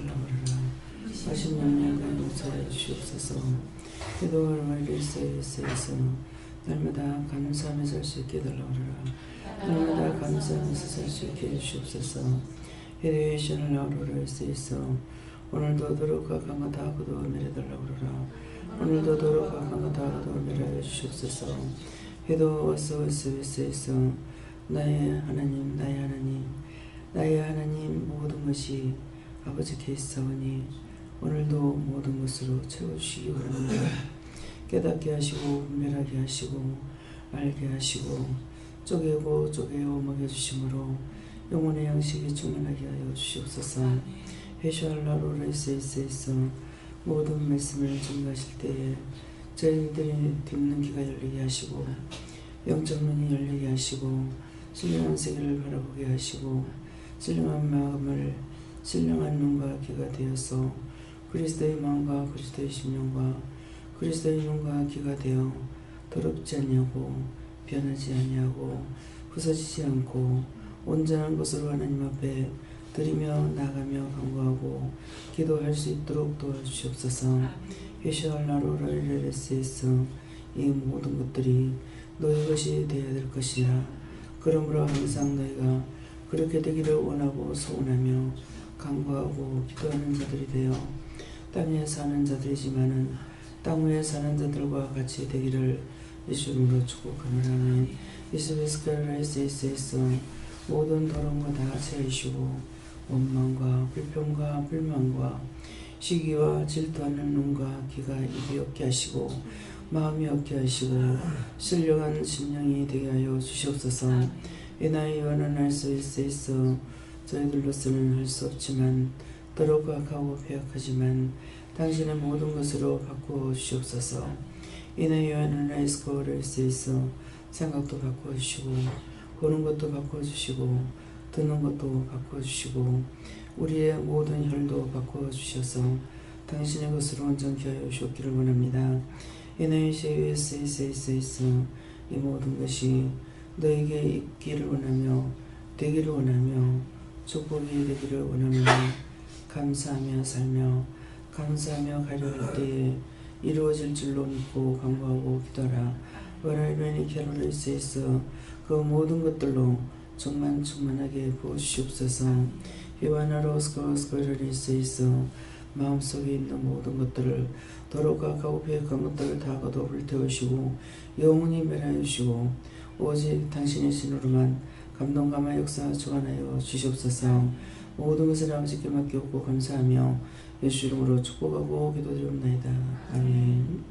80년량의 용서해달라고 하라 80년량의 용서해 주시옵소서. 기도를 말리 세이세이서 날마다 감사하며 살수 있게 해달라고 하라. 날마다 감사하면서 살 수 있게 해주시옵소서. 헤드웨이션을 나오로를 세이서 오늘도 도로가 강하다 하고도 내려달라고 하라. 오늘도 도로가 강하다 하고도 내려 주시옵소서. 해도 와서 세이세이서 나의 하나님 나의 하나님 나의 하나님 모든 것이 아버지께 있사오니 오늘도 모든 것으로 채워주시기 바랍니다. 깨닫게 하시고 분별하게 하시고 알게 하시고 쪼개고 쪼개어 먹여주심으로 영혼의 양식이 충만하게 하여 주시옵소서 회샤알라로 레이세이세이서 모든 말씀을 증가하실 때에 저희들이 듣는 귀가 열리게 하시고 영적 눈이 열리게 하시고 신령한 세계를 바라보게 하시고 신령한 마음을 신령한 눈과 귀가 되어서 그리스도의 마음과 그리스도의 심령과 그리스도의 눈과 귀가 되어 더럽지 아니하고 변하지 아니하고 부서지지 않고 온전한 것으로 하나님 앞에 드리며 나가며 간구하고 기도할 수 있도록 도와주시옵소서. 예시알라로 라일레스에서 이 모든 것들이 너희 것이 되어야 될 것이라. 그러므로 항상 너희가 그렇게 되기를 원하고 소원하며 간구하고 기도하는 자들이 되어 땅에 사는 자들이지만은 땅 위에 사는 자들과 같이 되기를 예수님으로 축복하노라면 이스베스카라이스에서 모든 더러움과 다 제하시고 원망과 불평과 불만과 시기와 질투하는 눈과 귀가 입이 없게 하시고 마음이 없게 하시고 신령한 심령이 되게 하여 주시옵소서. 이 나이 원한 할 수 있어 저희들로서는 할 수 없지만 더럽고 악하고 배역하지만 당신의 모든 것으로 바꾸어 주시옵소서 이 나이 원한할 수 있어 생각도 바꾸어 주시고 보는 것도 바꾸어 주시고 듣는 것도 바꾸어 주시고 우리의 모든 혈도 바꾸어 주셔서 당신의 것으로 온전케 하여 주옵기를 원합니다. 이너의 세이세이세이세이스 이 모든 것이 너에게 있기를 원하며 되기를 원하며 축복이 되기를 원하며 감사하며 살며 감사하며 가려할 때에 이루어질 줄로 믿고 간구하고 기도하라. 원하면 캐롤레이스에서 그 모든 것들로 정말 충만하게 부어주시옵소서. 히바나로 스코스코르리스에서 마음속에 있는 모든 것들을 악하고 배역한 것들을 다 거둬 불태우시고 영원히 멸하여 주시고 오직 당신의 신으로만 감동감화 역사 주관하여 주시옵소서 모든 것을 아버지께 맡기옵고 감사하며 예수 이름으로 축복하고 기도드리옵나이다. 아멘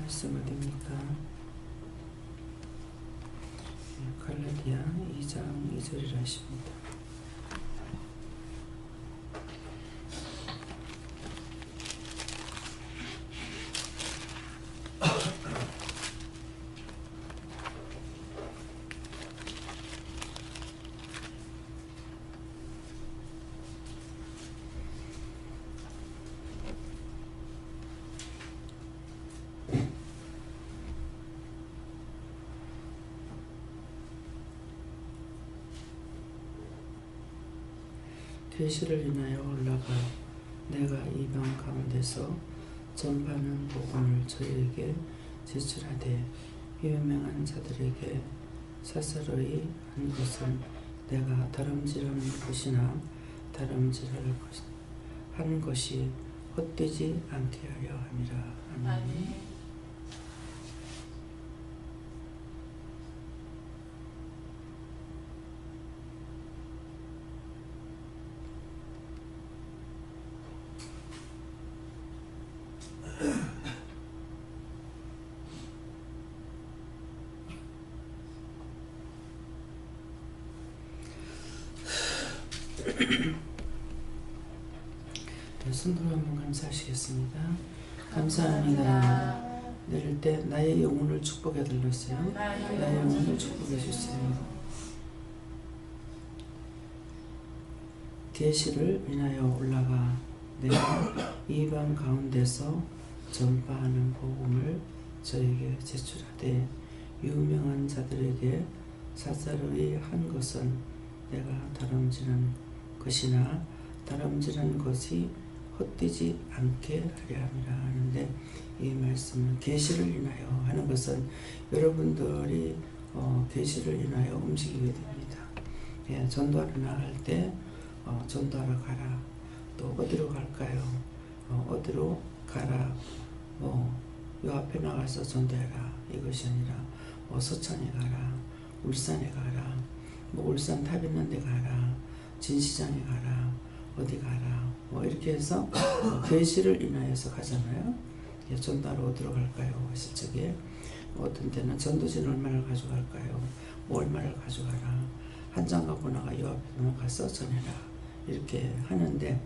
말씀 어디입니까? 갈라디아 2장 2절이라 하십니다. 계시를 인하여 올라가 내가 이방 가운데서 전파하는 복음을 저희에게 제출하되 유명한 자들에게 사사로이 한 것은 내가 다름질하는 것이나 다름질할 것 하는 것이 헛되지 않게 하려 함이라 아멘. 네, 손으로 한번 감사하시겠습니다. 감사합니다. 내릴 때 나의 영혼을 축복해 달렸어요. 나의 영혼을 축복해 주세요. 계시를 인하여 올라가 내가 이방 가운데서 전파하는 복음을 저에게 제출하되 유명한 자들에게 사사로이 한 것은 내가 다름질한 것이나 다름질한 것이 헛되지 않게 하려 함이라 하는데 이 말씀은 계시를 인하여 하는 것은 여러분들이 어, 계시를 인하여 움직이게 됩니다. 예, 전도하러 나갈 때 어, 전도하러 가라. 또 어디로 갈까요? 어, 어디로 가라. 뭐, 요 앞에 나가서 전도해라. 이것이 아니라 뭐 서천에 가라. 울산에 가라. 뭐 울산 탑 있는 데 가라. 진시장에 가라. 어디 가라. 뭐 이렇게 해서 어, 계시를 인하여서 가잖아요. 예, 전도하러 어디로 갈까요? 하실 적에 어떤 때는 전도진 얼마를 가져갈까요? 뭐 얼마를 가져가라. 한 장 갖고 나가 요 앞에 가서 전해라. 이렇게 하는데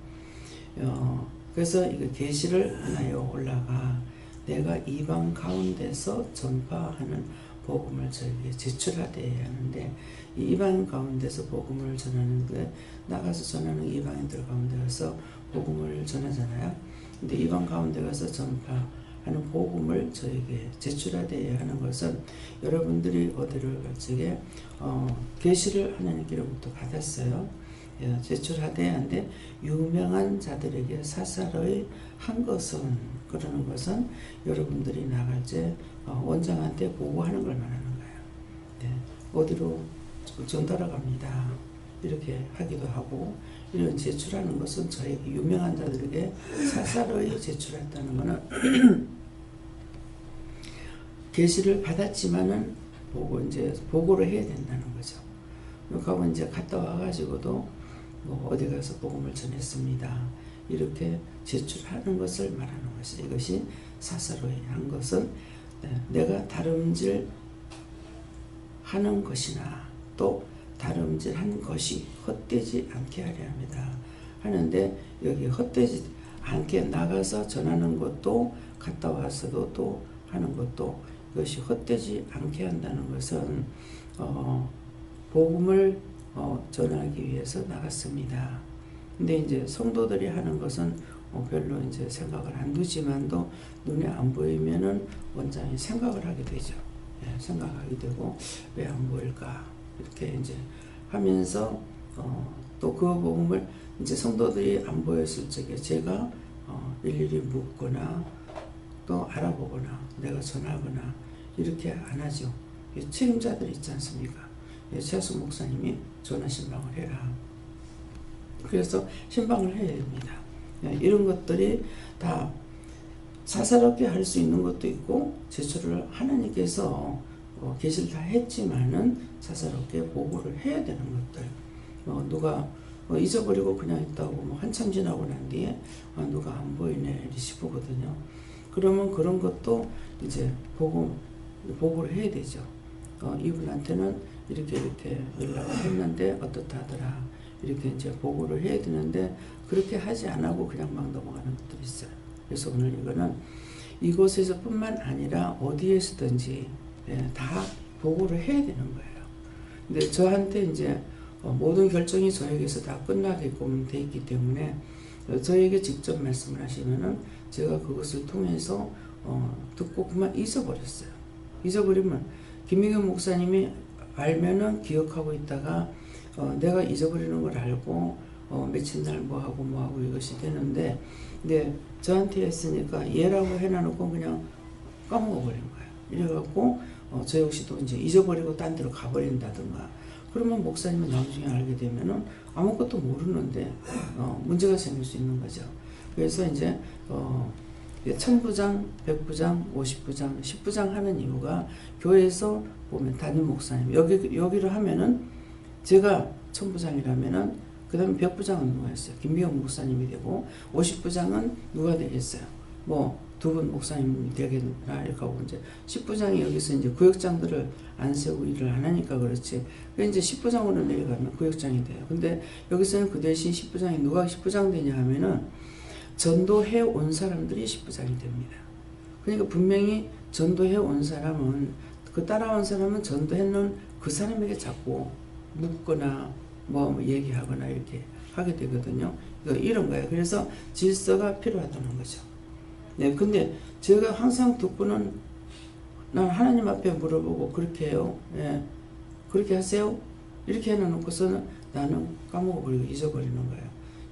어, 그래서 이거 계시를 하나요 올라가 내가 이방 가운데서 전파하는 복음을 저에게 제출하되 하는데 이 이방 가운데서 복음을 전하는 게 나가서 전하는 이방인들 가운데 가서 복음을 전하잖아요. 근데 이방 가운데 가서 전파하는 복음을 저에게 제출하되 하는 것은 여러분들이 어디를 갈 적에 어, 계시를 하나님께로부터 받았어요. 예, 제출하되 한데 유명한 자들에게 사사로이 한 것은 그러는 것은 여러분들이 나갈 때 어, 원장한테 보고하는 걸 말하는 거예요. 네, 어디로 전달하 갑니다. 이렇게 하기도 하고 이런 제출하는 것은 저에게 유명한 자들에게 사사로이 제출했다는 것은 계시를 받았지만은 보고 이제 보고를 해야 된다는 거죠. 그러니까 이제 갔다 와가지고도 뭐 어디 가서 복음을 전했습니다. 이렇게 제출하는 것을 말하는 것이 이것이 사사로이 한 것은 네, 내가 다름질 하는 것이나 또 다름질 한 것이 헛되지 않게 하려 합니다. 하는데 여기 헛되지 않게 나가서 전하는 것도 갔다 와서도 또 하는 것도 이것이 헛되지 않게 한다는 것은 어, 복음을 어, 전하기 위해서 나갔습니다. 근데 이제 성도들이 하는 것은 어, 별로 이제 생각을 안 두지만도 눈에 안 보이면은 원장이 생각을 하게 되죠. 예, 생각하게 되고 왜 안 보일까 이렇게 이제 하면서 어, 또그 복음을 이제 성도들이 안 보였을 적에 제가 어, 일일이 묻거나 또 알아보거나 내가 전하거나 이렇게 안 하죠. 책임자들 있지 않습니까? 예, 최수 목사님이 전화 신방을 해라. 그래서 신방을 해야 됩니다. 예, 이런 것들이 다 사사롭게 할 수 있는 것도 있고 제출을 하나님께서 어, 계시를 다 했지만은 사사롭게 보고를 해야 되는 것들 어, 누가 어, 잊어버리고 그냥 있다고 뭐 한참 지나고 난 뒤에 아, 누가 안 보이네 싶거든요. 그러면 그런 것도 이제 보고 보고를 해야 되죠. 어, 이분한테는 이렇게 이렇게 연락을 했는데 어떻다 하더라. 이렇게 이제 보고를 해야 되는데 그렇게 하지 안 하고 그냥 막 넘어가는 것들이 있어요. 그래서 오늘 이거는 이곳에서 뿐만 아니라 어디에서든지 예, 다 보고를 해야 되는 거예요. 근데 저한테 이제 어, 모든 결정이 저에게서 다 끝나게끔 돼 있기 때문에 어, 저에게 직접 말씀을 하시면은 제가 그것을 통해서 어, 듣고 그만 잊어버렸어요. 잊어버리면 김미경 목사님이 알면은 기억하고 있다가 어, 내가 잊어버리는 걸 알고 어, 며칠 날 뭐하고 뭐하고 이것이 되는데 근데 저한테 했으니까 얘라고 해놔놓고 그냥 까먹어버린 거예요. 이래갖고 어, 저 역시도 이제 잊어버리고 딴 데로 가버린다든가 그러면 목사님은 나중에 알게 되면은 아무것도 모르는데 어, 문제가 생길 수 있는 거죠. 그래서 이제 어, 천부장, 백부장, 오십부장, 십부장 하는 이유가 교회에서 보면 담임 목사님 여기 여기를 하면은 제가 천부장이라면은 그 다음에 백부장은 누가 했어요? 김미영 목사님이 되고 오십부장은 누가 되겠어요? 뭐 두 분 목사님이 되겠나 이렇게 하고 이제 십부장이 여기서 이제 구역장들을 안 세우고 일을 안 하니까 그렇지. 그 이제 십부장으로 내려가면 구역장이 돼요. 근데 여기서는 그 대신 십부장이 누가 십부장 되냐 하면은 전도해 온 사람들이 십부장이 됩니다. 그러니까 분명히 전도해 온 사람은 그 따라온 사람은 전도했는 그 사람에게 자꾸 묻거나 뭐 얘기하거나 이렇게 하게 되거든요. 이런 거예요. 그래서 질서가 필요하다는 거죠. 네, 근데 제가 항상 듣고는 난 하나님 앞에 물어보고 그렇게 해요. 예. 그렇게 하세요. 이렇게 해놓고서는 나는 까먹어버리고 잊어버리는 거예요.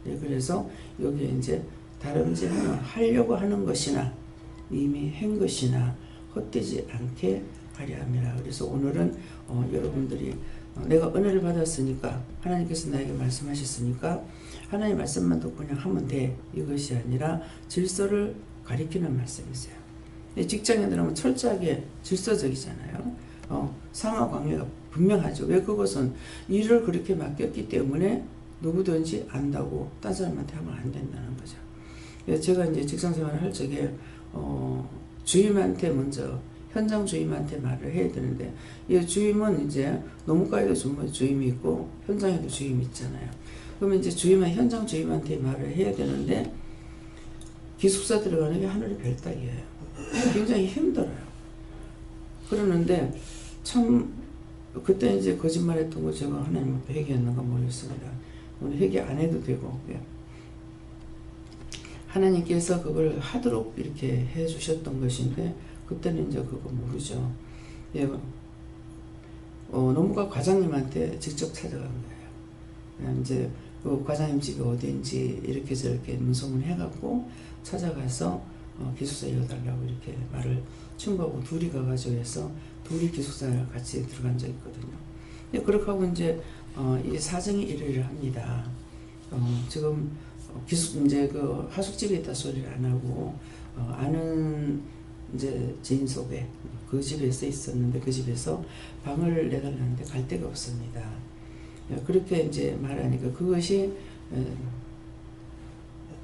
예, 그래서 여기 이제 다른지 하는 하려고 하는 것이나 이미 한 것이나 헛되지 않게 하려 함이라. 그래서 오늘은 어, 여러분들이 어, 내가 은혜를 받았으니까 하나님께서 나에게 말씀하셨으니까 하나님 말씀만 듣고 그냥 하면 돼 이것이 아니라 질서를 가리키는 말씀이세요. 들어가면 철저하게 질서적이잖아요. 어, 상하 관계가 분명하죠. 왜 그것은 일을 그렇게 맡겼기 때문에 누구든지 안다고 딴 사람한테 하면 안 된다는 거죠. 제가 이제 직장 생활을 할 적에 어, 주임한테 먼저 현장 주임한테 말을 해야 되는데 이 주임은 이제 전문 주임이 있고 현장에도 주임이 있잖아요. 그러면 이제 주임은 현장 주임한테 말을 해야 되는데 기숙사 들어가는 게 하늘의 별 따기예요. 굉장히 힘들어요. 그러는데 참 그때 이제 거짓말했던 거 제가 하나님 앞에 회개했는가 모르겠습니다. 오늘 회개 안 해도 되고 예. 하나님께서 그걸 하도록 이렇게 해주셨던 것인데 그때는 이제 그거 모르죠. 예. 어, 노무과 과장님한테 직접 찾아간 거예요. 예, 이제 그 과장님 집이 어디인지 이렇게 저렇게 문송을 해갖고 찾아가서 어, 기숙사 이어달라고 이렇게 말을 친구하고 둘이 가가지고 해서 둘이 기숙사를 같이 들어간 적이 있거든요. 예, 그렇게 하고 이제 어, 이 사정이 이래를 합니다. 어, 지금 기숙 이제 그 하숙집에 있다 소리를 안 하고 어, 아는 이제 지인 속에 그 집에서 있었는데 그 집에서 방을 내달라는데 갈 데가 없습니다. 예, 그렇게 이제 말하니까 그것이 에,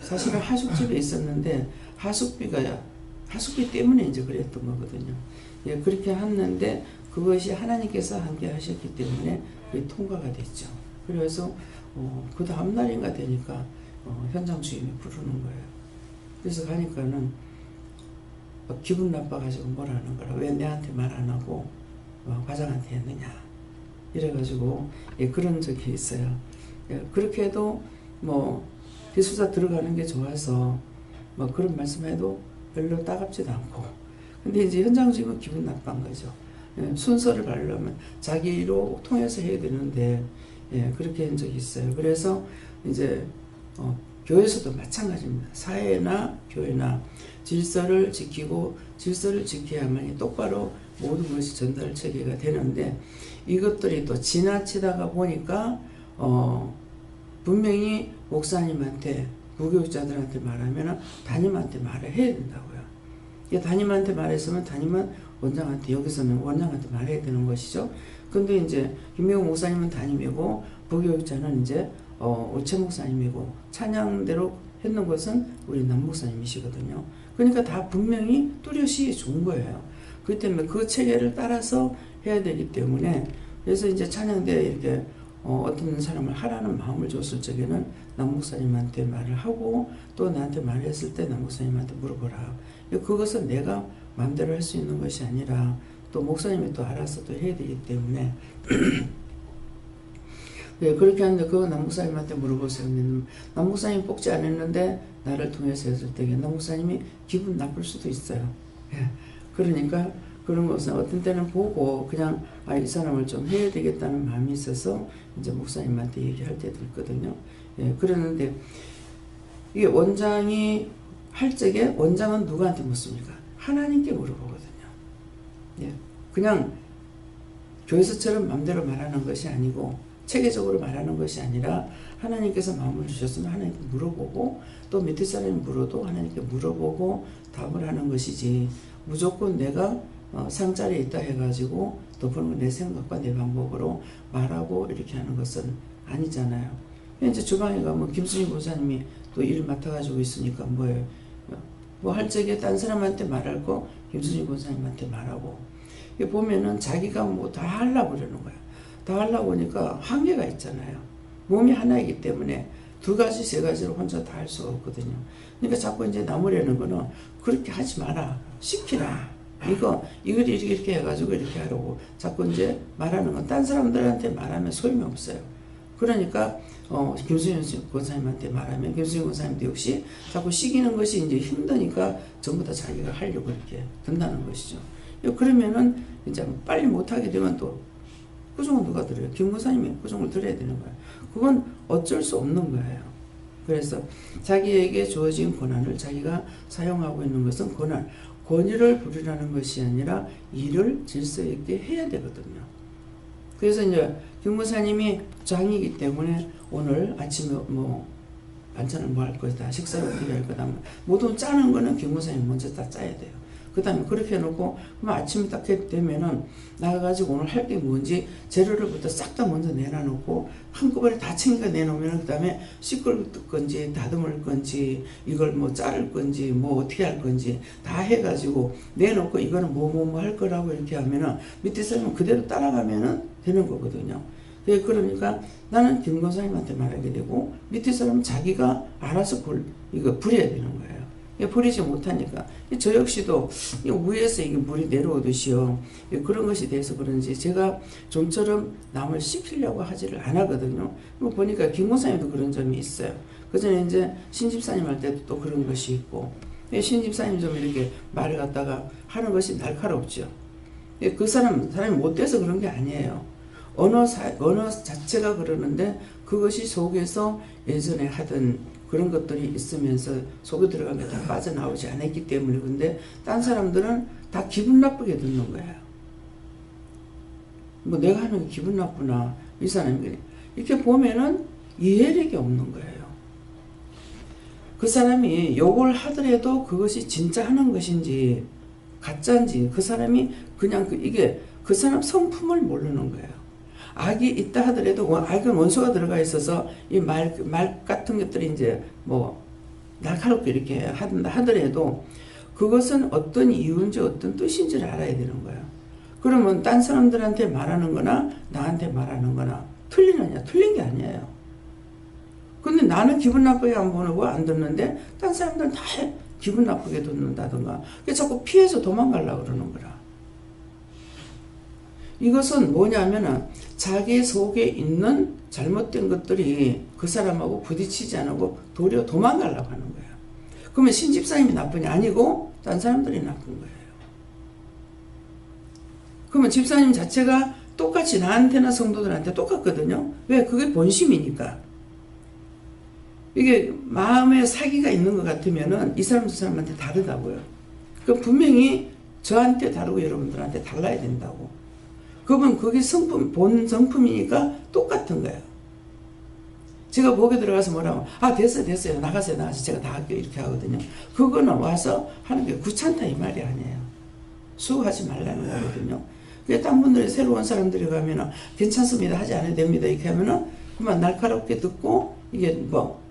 사실은 하숙집에 있었는데 하숙비가 하숙비 때문에 이제 그랬던 거거든요. 예, 그렇게 했는데 그것이 하나님께서 함께 하셨기 때문에 그게 통과가 됐죠. 그래서 어, 그 다음 날인가 되니까 어, 현장 주임이 부르는 거예요. 그래서 가니까는 어, 기분 나빠가지고 뭐라는 거라 왜 내한테 말 안 하고 어, 과장한테 했느냐 이래가지고 예, 그런 적이 있어요. 예, 그렇게 해도 뭐 기숙사 들어가는 게 좋아서 뭐 그런 말씀해도 별로 따갑지도 않고 근데 이제 현장 주임은 기분 나쁜 거죠. 예, 순서를 바르려면 자기로 통해서 해야 되는데 예, 그렇게 한 적이 있어요. 그래서 이제 어, 교회에서도 마찬가지입니다. 사회나 교회나 질서를 지키고 질서를 지켜야만이 똑바로 모든 것이 전달 체계가 되는데 이것들이 또 지나치다가 보니까 어, 분명히 목사님한테 부교육자들한테 말하면 담임한테 말을 해야 된다고요. 담임한테 말했으면 담임은 원장한테 여기서는 원장한테 말해야 되는 것이죠. 근데 이제 김명호 목사님은 담임이고 부교육자는 이제 어, 오채 목사님이고 찬양대로 했는 것은 우리 남 목사님이시거든요. 그러니까 다 분명히 뚜렷이 좋은 거예요. 그렇기 때문에 그 체계를 따라서 해야 되기 때문에 그래서 이제 찬양대 이렇게 어, 떤 사람을 하라는 마음을 줬을 적에는 남 목사님한테 말을 하고 또 나한테 말했을 때 남 목사님한테 물어보라. 그것은 내가 마음대로 할 수 있는 것이 아니라 또 목사님이 또 알아서 또 해야 되기 때문에 네, 그렇게 하는데 그거 남목사님한테 물어보세요. 남목사님 뽑지 않았는데 나를 통해서 했을 때 남목사님이 기분 나쁠 수도 있어요. 예. 그러니까 그런 것은 어떤 때는 보고 그냥 아, 이 사람을 좀 해야 되겠다는 마음이 있어서 이제 목사님한테 얘기할 때도 있거든요. 예, 그러는데 이게 원장이 할 적에 원장은 누구한테 묻습니까? 하나님께 물어보거든요. 예, 그냥 교회에서처럼 마음대로 말하는 것이 아니고 체계적으로 말하는 것이 아니라 하나님께서 마음을 주셨으면 하나님께 물어보고 또 밑에 사람이 물어도 하나님께 물어보고 답을 하는 것이지 무조건 내가 어, 상자리에 있다 해가지고 덮어놓은 내 생각과 내 방법으로 말하고 이렇게 하는 것은 아니잖아요. 이제 주방에 가면 김수진 보사님이 또 일을 맡아가지고 있으니까 뭐예요? 뭐할 적에 딴 사람한테 말할 거 김수진 보사님한테 말하고 보면은 자기가 뭐 다 하려고 그러는 거야. 다 하려고 하니까 한계가 있잖아요. 몸이 하나이기 때문에 두 가지, 세 가지를 혼자 다 할 수가 없거든요. 그러니까 자꾸 이제 나무라는 거는 그렇게 하지 마라. 시키라. 이거, 이걸 이렇게, 이렇게 해가지고 이렇게 하라고 자꾸 이제 말하는 건 딴 사람들한테 말하면 소용이 없어요. 그러니까, 어, 김수현 권사님한테 말하면 김수현 권사님도 역시 자꾸 시키는 것이 이제 힘드니까 전부 다 자기가 하려고 이렇게 든다는 것이죠. 그러면은 이제 빨리 못하게 되면 또 구종은 누가 들어요? 김무사님이 구종을 들어야 되는 거예요. 그건 어쩔 수 없는 거예요. 그래서 자기에게 주어진 권한을 자기가 사용하고 있는 것은 권한, 권위를 부리라는 것이 아니라 일을 질서 있게 해야 되거든요. 그래서 이제 김무사님이 장이기 때문에 오늘 아침에 뭐 반찬을 뭐할 거다, 식사를 어떻게 할 거다, 모든 짜는 거는 김무사님이 먼저 다 짜야 돼요. 그 다음에 그렇게 해놓고 그럼 아침에 딱 되면은 나가가지고 오늘 할 게 뭔지 재료를부터 싹 다 먼저 내놔놓고 한꺼번에 다 챙겨 내놓으면 그 다음에 씻을 건지 다듬을 건지 이걸 뭐 자를 건지 뭐 어떻게 할 건지 다 해가지고 내놓고 이거는 뭐 뭐 뭐 할 거라고 이렇게 하면은 밑에 사람은 그대로 따라가면은 되는 거거든요. 예, 그러니까 나는 김건사님한테 말하게 되고 밑에 사람은 자기가 알아서 불, 이거 부려야 되는 거예요. 예, 버리지 못하니까 저 역시도 위에서 이게 물이 내려오듯이요 예, 그런 것이 돼서 그런지 제가 좀처럼 남을 시키려고 하지를. 뭐 보니까 김무사님도 그런 점이 있어요. 그 전에 이제 신집사님 할 때도 또 그런 것이 있고 예, 신집사님 좀 이렇게 말을 갖다가 하는 것이 날카롭죠. 그 사람 사람이 못돼서 그런 게 아니에요. 언어 사, 언어 자체가 그러는데 그것이 속에서 예전에 하던 그런 것들이 있으면서 속에 들어간 게 다 빠져나오지 않았기 때문에 근데 딴 사람들은 다 기분 나쁘게 듣는 거예요. 뭐 내가 하는 게 기분 나쁘나 이 사람이 이렇게 보면은 이해력이 없는 거예요. 그 사람이 욕을 하더라도 그것이 진짜 하는 것인지 가짜인지 그 사람이 그냥 그 이게 그 사람 성품을 모르는 거예요. 악이 있다 하더라도 악은 원소가 들어가 있어서 이 말 말 같은 것들이 이제 뭐 날카롭게 이렇게 한다 하더라도 그것은 어떤 이유인지 어떤 뜻인지를 알아야 되는 거예요. 그러면 딴 사람들한테 말하는 거나 나한테 말하는 거나 틀리느냐? 틀린 게 아니에요. 근데 나는 기분 나쁘게 안 보고 안 듣는데 딴 사람들은 다 기분 나쁘게 듣는다든가 자꾸 피해서 도망가려고 그러는 거라. 이것은 뭐냐면은 자기 속에 있는 잘못된 것들이 그 사람하고 부딪히지 않고 도리어 도망가려고 하는 거예요. 그러면 신집사님이 나쁜이 아니고 딴 사람들이 나쁜 거예요. 그러면 집사님 자체가 똑같이 나한테나 성도들한테 똑같거든요. 왜? 그게 본심이니까. 이게 마음에 사기가 있는 것 같으면은 이 사람 저 사람한테 다르다고요. 그 분명히 저한테 다르고 여러분들한테 달라야 된다고. 그러면 그게 성품, 본 성품이니까 똑같은 거예요. 제가 목에 들어가서 뭐라고, 아, 됐어요, 됐어요. 나가세요, 나가세요. 제가 다 할게요. 이렇게 하거든요. 그거는 와서 하는 게 귀찮다, 이 말이 아니에요. 수고하지 말라는 거거든요. 그게 딴 분들이 새로 운 사람들이 가면은 괜찮습니다. 하지 않아도 됩니다. 이렇게 하면은 그만 날카롭게 듣고 이게 뭐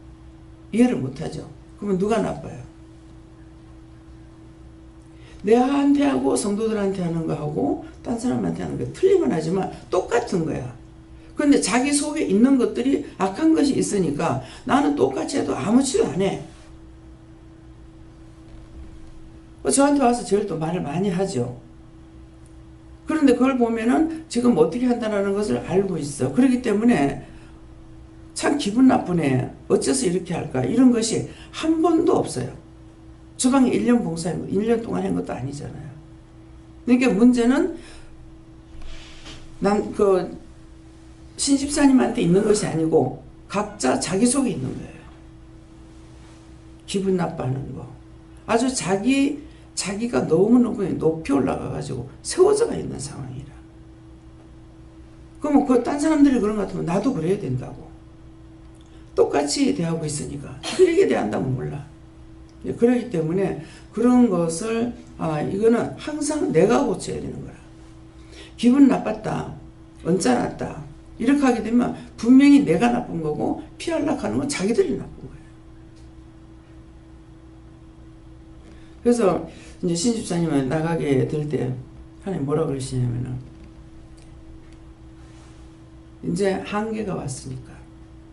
이해를 못 하죠. 그러면 누가 나빠요? 내한테 하고 성도들한테 하는 거하고 딴 사람한테 하는 거 틀리면 하지만 똑같은 거야. 근데 자기 속에 있는 것들이 악한 것이 있으니까 나는 똑같이 해도 아무치도 안 해. 뭐 저한테 와서 제일 또 말을 많이 하죠. 그런데 그걸 보면은 지금 어떻게 한다는 것을 알고 있어. 그렇기 때문에 참 기분 나쁘네. 어째서 이렇게 할까? 이런 것이 한 번도 없어요. 주방에 1년 봉사한 거, 1년 동안 한 것도 아니잖아요. 그러니까 문제는 난 그 신집사님한테 있는 것이 아니고 각자 자기 속에 있는 거예요. 기분 나빠하는 거. 아주 자기 자기가 너무너무 높이 올라가 가지고 세워져가 있는 상황이라. 그러면 그딴 사람들이 그런 것 같으면 나도 그래야 된다고. 똑같이 대하고 있으니까 틀리게 대한다면 몰라. 예, 그렇기 때문에 그런 것을 아 이거는 항상 내가 고쳐야 되는 거야. 기분 나빴다, 언짢았다 이렇게 하게 되면 분명히 내가 나쁜 거고 피하려고 하는 건 자기들이 나쁜 거예요. 그래서 이제 신집사님은 나가게 될 때 하나님 뭐라 그러시냐면은 이제 한계가 왔으니까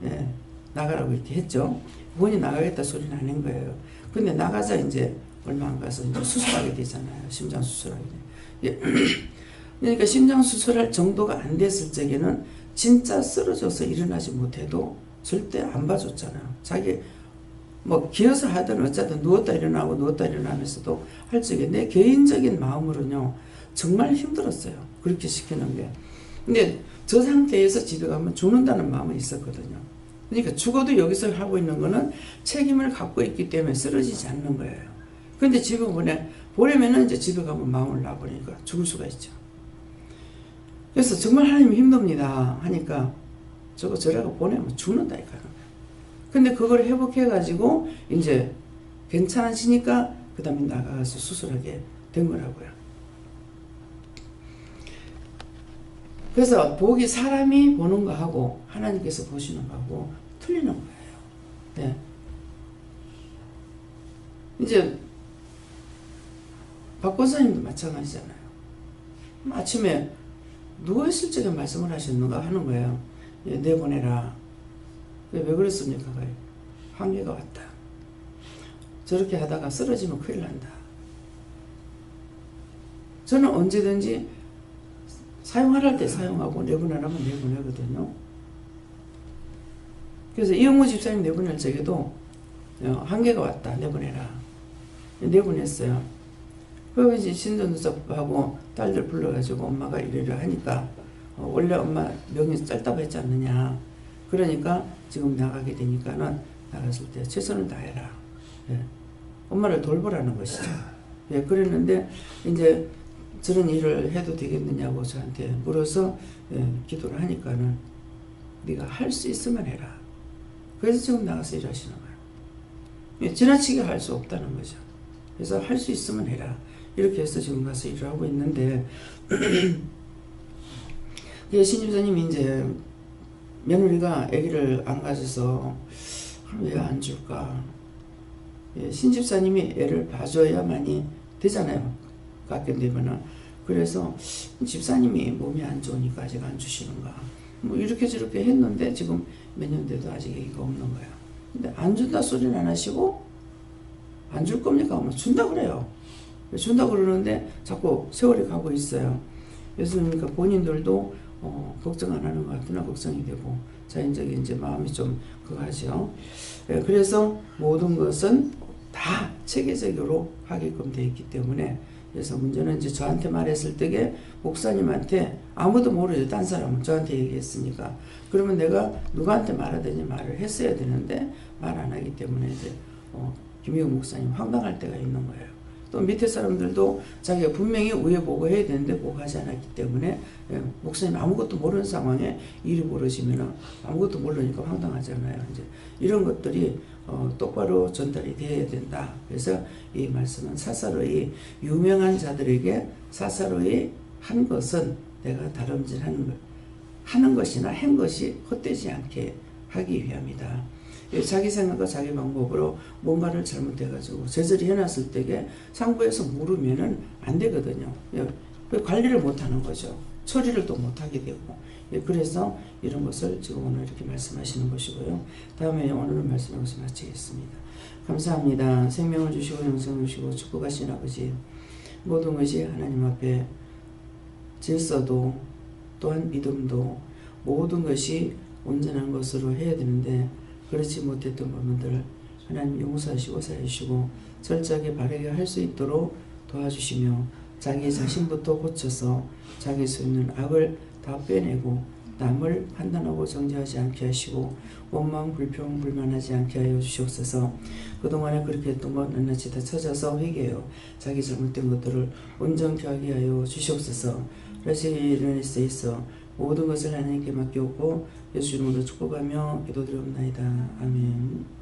예, 나가라고 이렇게 했죠. 본인이 나가겠다 소리는 안 한 거예요. 근데 나가자 이제 얼마 안 가서 이제 수술하게 되잖아요. 심장 수술하게 돼. 예. 그러니까 심장 수술할 정도가 안 됐을 적에는 진짜 쓰러져서 일어나지 못해도 절대 안 봐줬잖아요. 자기 뭐 기어서 하든 어쨌든 누웠다 일어나고 누웠다 일어나면서도 할 적에 내 개인적인 마음으로는요 정말 힘들었어요. 그렇게 시키는 게. 근데 저 상태에서 집에 가면 죽는다는 마음이 있었거든요. 그러니까 죽어도 여기서 하고 있는 거는 책임을 갖고 있기 때문에 쓰러지지 않는 거예요. 근데 집에 보내, 보내면은 이제 집에 가면 마음을 놔버리니까 죽을 수가 있죠. 그래서 정말 하나님 힘듭니다. 하니까 저거 저래가 보내면 죽는다니까요. 근데 그걸 회복해가지고 이제 괜찮아지니까 그 다음에 나가서 수술하게 된 거라고요. 그래서 복이 사람이 보는 거하고 하나님께서 보시는 거하고 틀리는 거예요. 네. 이제 박 권사님도 마찬가지잖아요. 아침에 누가 실적에 말씀을 하셨는가 하는 거예요. 예, 내보내라. 왜 그랬습니까? 한계가 왔다. 저렇게 하다가 쓰러지면 큰일 난다. 저는 언제든지 사용할 때 사용하고 내보내라면 내보내거든요. 그래서 이영모 집사님 내보낼 적에도 어, 한계가 왔다. 내보내라. 내보냈어요. 그리고 이제 신전누사하고 딸들 불러가지고 엄마가 이래라 하니까 어, 원래 엄마 명이 짧다고 했지 않느냐. 그러니까 지금 나가게 되니까는 나갔을 때 최선을 다해라. 예. 엄마를 돌보라는 것이죠. 예, 그랬는데 이제 저런 일을 해도 되겠느냐고 저한테 물어서 예, 기도를 하니까는 네가 할 수 있으면 해라. 그래서 지금 나가서 일하시는 거예요. 예, 지나치게 할 수 없다는 거죠. 그래서 할 수 있으면 해라. 이렇게 해서 지금 가서 일을 하고 있는데 예, 신집사님이 이제 며느리가 아기를 안 가져서 왜 안 줄까? 예, 신집사님이 애를 봐줘야만이 되잖아요. 가끔 되면은. 그래서 집사님이 몸이 안 좋으니까 아직 안 주시는가. 뭐 이렇게 저렇게 했는데 지금 몇 년 돼도 아직 애기가 없는 거야. 근데 안 준다 소리는 안 하시고 안 줄 겁니까? 하면 준다 그래요. 준다 그러는데 자꾸 세월이 가고 있어요. 그래서 그러니까 본인들도 어, 걱정 안 하는 것 같으나 걱정이 되고 자연적인 이제 마음이 좀 그거 하죠. 예, 그래서 모든 것은 다 체계적으로 하게끔 되어 있기 때문에 그래서 문제는 이제 저한테 말했을 때게 목사님한테 아무도 모르죠. 딴 사람은 저한테 얘기했으니까. 그러면 내가 누구한테 말하든지 말을 했어야 되는데 말 안 하기 때문에 이제 어, 김희영 목사님 황당할 때가 있는 거예요. 또 밑에 사람들도 자기가 분명히 우회 보고 해야 되는데 보고하지 않았기 때문에 예, 목사님 아무것도 모르는 상황에 일이 벌어지면 아무것도 모르니까 황당하잖아요. 이제 이런 것들이 어, 똑바로 전달이 되어야 된다. 그래서 이 말씀은 사사로이 유명한 자들에게 사사로이 한 것은 내가 다름질하는 것 하는 것이나 한 것이 헛되지 않게 하기 위함이다. 예, 자기 생각과 자기 방법으로 뭔가를 잘못해가지고 제절이 해놨을 때에 상부에서 물으면은 안 되거든요. 예, 그 관리를 못하는 거죠. 처리를 또 못하게 되고. 예, 그래서 이런 것을 지금 오늘 이렇게 말씀하시는 것이고요. 다음에 오늘은 말씀 여기서 마치겠습니다. 감사합니다. 생명을 주시고 영생을 주시고 축복하신 아버지 모든 것이 하나님 앞에 질서도 또한 믿음도 모든 것이 온전한 것으로 해야 되는데 그렇지 못했던 부분들 하나님 용서하시고 사해주시고 철저하게 바르게 할 수 있도록 도와주시며 자기 자신부터 고쳐서 자기 속에 있는 악을 다 빼내고 남을 판단하고 정죄하지 않게 하시고 원망 불평 불만하지 않게 하여 주시옵소서. 그동안에 그렇게 했던 것 낱낱이 다 찾아서 회개해요 자기 잘못된 것들을 온전케 하게 하여 주시옵소서. 이런 일에 있어 모든 것을 하나님께 맡겼고 예수 이름으로 축복하며 기도드리옵나이다. 아멘